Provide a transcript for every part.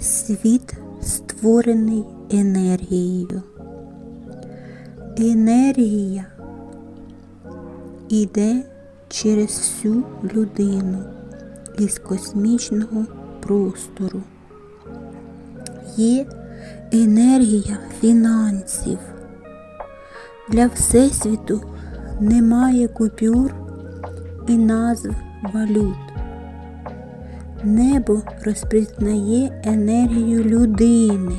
Світ створений енергією. Енергія іде через всю людину із космічного простору. Є енергія фінансів. Для Всесвіту немає купюр і назв валют. Небо розпізнає енергію людини.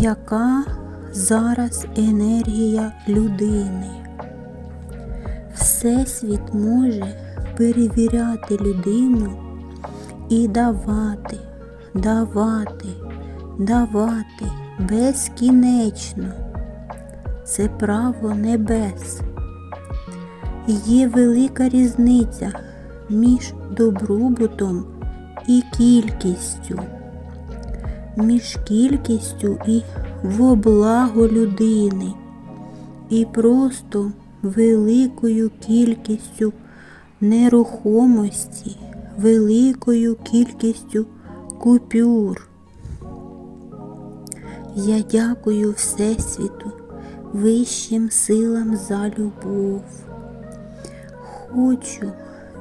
Яка зараз енергія людини? Всесвіт може перевіряти людину і давати, давати, давати безкінечно. Це право небес. Є велика різниця між добробутом і кількістю, між кількістю і во благо людини, і просто великою кількістю нерухомості, великою кількістю купюр. Я дякую Всесвіту, вищим силам за любов. Хочу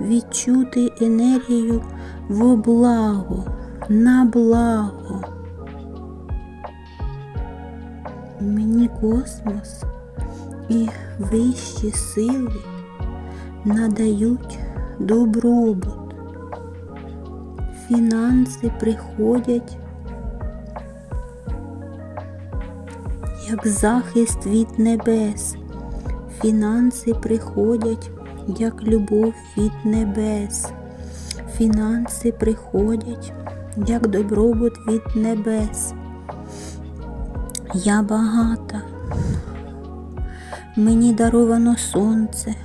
відчути енергію во благо, на благо. Мені космос і вищі сили надають добробут. Фінанси приходять як захист від небес. Фінанси приходять як любов від небес. Фінанси приходять як добробут від небес. Я багата. Мені даровано сонце,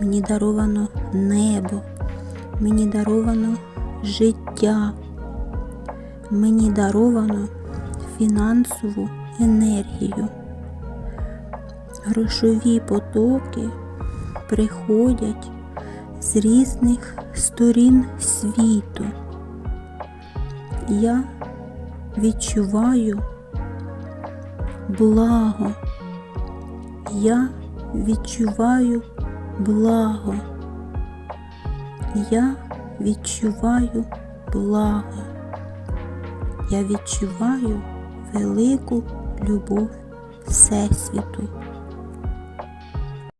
мені даровано небо, мені даровано життя, мені даровано фінансову енергію. Грошові потоки приходять з різних сторін світу. Я відчуваю благо. Я відчуваю благо. Я відчуваю благо. Я відчуваю велику любов Всесвіту.